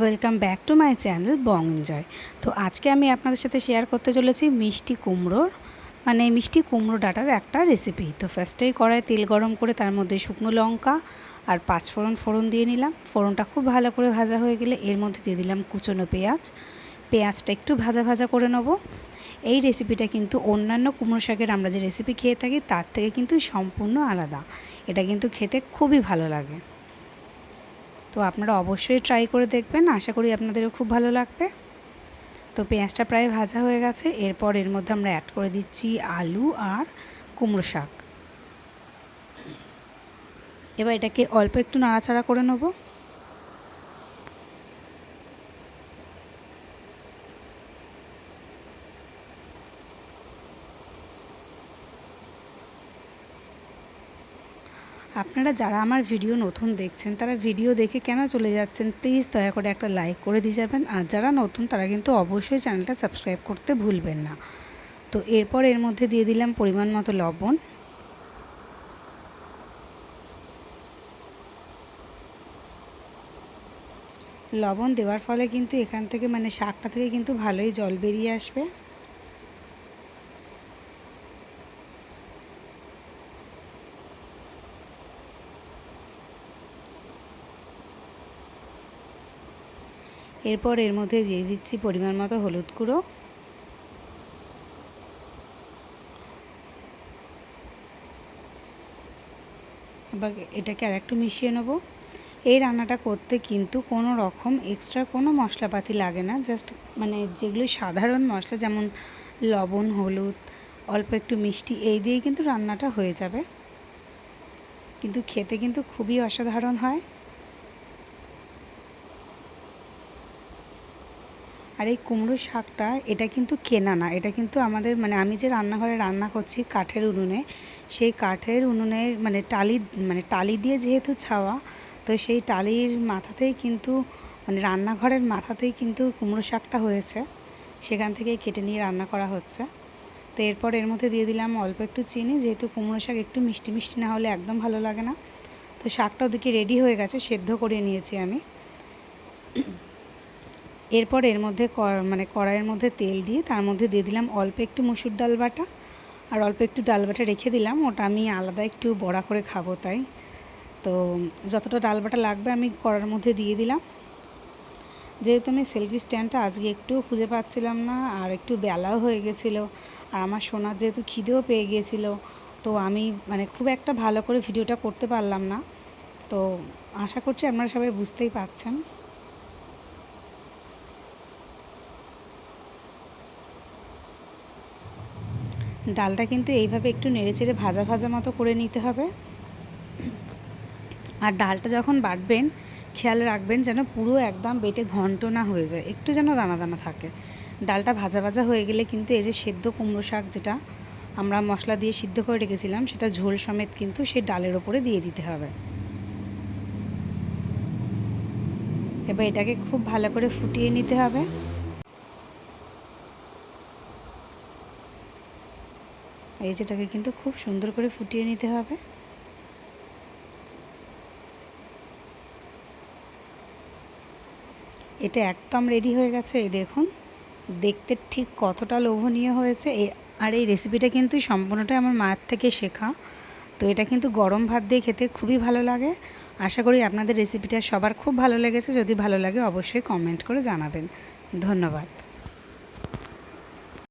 Welcome back to my channel Bong Enjoy তো আজকে আমি আপনাদের সাথে শেয়ার করতে চলেছি মিষ্টি কুমড়োর মানে মিষ্টি কুমড়ো ডাটার একটা রেসিপি তো ফার্স্টেই কড়াই তেল গরম করে তার মধ্যে শুকনো লঙ্কা আর পাঁচ ফোড়ন ফোড়ন দিয়ে নিলাম। ফোড়নটা খুব ভালো করে ভাজা হয়ে গেলে এর মধ্যে দিয়ে দিলাম কুচনো পেঁয়াজ। পেঁয়াজটা একটু ভাজা ভাজা করে নেব। এই রেসিপিটা কিন্তু অন্যান্য কুমড়ো শাকের আমরা যে রেসিপি খেয়ে থাকি, তার থেকে কিন্তু সম্পূর্ণ আলাদা। এটা কিন্তু খেতে খুবই ভালো লাগে। তো আপনারা অবশ্যই ট্রাই করে দেখবেন। আশা করি আপনাদেরও খুব ভালো লাগবে। তো পেঁয়াজটা প্রায় ভাজা হয়ে গেছে। এরপর এর মধ্যে আমরা অ্যাড করে দিচ্ছি আলু আর কুমড়ো শাক। এবার এটাকে অল্প একটু নাড়াচাড়া করে নেব। আপনারা যারা আমার ভিডিও নতুন দেখছেন, তারা ভিডিও দেখে কেন চলে যাচ্ছেন প্লিজ দয়া করে একটা লাইক করে দিয়ে যাবেন। আর যারা নতুন, তারা কিন্তু অবশ্যই চ্যানেলটা সাবস্ক্রাইব করতে ভুলবেন না। তো এরপর এর মধ্যে দিয়ে দিলাম পরিমাণ মতো লবণ। লবণ দেওয়ার ফলে কিন্তু এখান থেকে মানে শাকটা থেকে কিন্তু ভালোই জল বেরিয়ে আসবে। এরপর এর মধ্যে দিয়ে দিচ্ছি পরিমাণ মতো হলুদ গুঁড়ো। এবার এটাকে আর একটু মিশিয়ে নেব। এই রান্নাটা করতে কিন্তু কোনো রকম এক্সট্রা কোনো মশলাপাতি লাগে না জাস্ট মানে যেগুলো সাধারণ মশলা যেমন লবণ, হলুদ, অল্প একটু মিষ্টি, এই দিয়েই কিন্তু রান্নাটা হয়ে যাবে। কিন্তু খেতে কিন্তু খুবই অসাধারণ হয়। আর এই কুমড়ো শাকটা, এটা কিন্তু কেনা না। এটা কিন্তু আমাদের মানে আমি যে রান্নাঘরে রান্না করছি কাঠের উনুনে, সেই কাঠের উনুনের মানে টালি মানে টালি দিয়ে যেহেতু ছাওয়া, তো সেই টালির মাথাতেই কিন্তু মানে রান্নাঘরের মাথাতেই কিন্তু কুমড়ো শাকটা হয়েছে। সেখান থেকেই কেটে নিয়ে রান্না করা হচ্ছে। তো এরপর এর মধ্যে দিয়ে দিলাম অল্প একটু চিনি, যেহেতু কুমড়ো শাক একটু মিষ্টি মিষ্টি না হলে একদম ভালো লাগে না। তো শাকটা ওদিকে রেডি হয়ে গেছে, সেদ্ধ করে নিয়েছি আমি। এরপর এর মধ্যে মানে কড়াইয়ের মধ্যে তেল দিয়ে তার মধ্যে দিয়ে দিলাম অল্প একটু মুসুর ডাল বাটা। আর অল্প একটু ডাল বাটা রেখে দিলাম, ওটা আমি আলাদা একটু বড়া করে খাব তাই। তো যতটা ডাল বাটা লাগবে আমি কড়ার মধ্যে দিয়ে দিলাম। যেহেতু আমি সেলফি স্ট্যান্ডটা আজকে একটু খুঁজে পাচ্ছিলাম না, আর একটু বেলাও হয়ে গেছিল, আর আমার সোনার যেহেতু খিদেও পেয়ে গিয়েছিল তো আমি মানে খুব একটা ভালো করে ভিডিওটা করতে পারলাম না। তো আশা করছি আপনারা সবাই বুঝতেই পারছেন। ডালটা কিন্তু এইভাবে একটু নেড়েচেড়ে ভাজা ভাজা মতো করে নিতে হবে। আর ডালটা যখন বাটবেন, খেয়াল রাখবেন যেন পুরো একদম বেটে ঘন্ট না হয়ে যায়, একটু যেন দানা দানা থাকে। ডালটা ভাজা ভাজা হয়ে গেলে কিন্তু এই যে সেদ্ধ কুমড়ো শাক যেটা আমরা মশলা দিয়ে সিদ্ধ করে রেখেছিলাম, সেটা ঝোল সমেত কিন্তু সেই ডালের ওপরে দিয়ে দিতে হবে। এবার এটাকে খুব ভালো করে ফুটিয়ে নিতে হবে। এই যেটাকে কিন্তু খুব সুন্দর করে ফুটিয়ে নিতে হবে। এটা একদম রেডি হয়ে গেছে, এই দেখুন। দেখতে ঠিক কতটা লোভনীয় হয়েছে। আর এই রেসিপিটা কিন্তু সম্পূর্ণটাই আমার মায়ের থেকে শেখা। তো এটা কিন্তু গরম ভাত দিয়ে খেতে খুবই ভালো লাগে। আশা করি আপনাদের রেসিপিটা সবার খুব ভালো লেগেছে। যদি ভালো লাগে অবশ্যই কমেন্ট করে জানাবেন। ধন্যবাদ।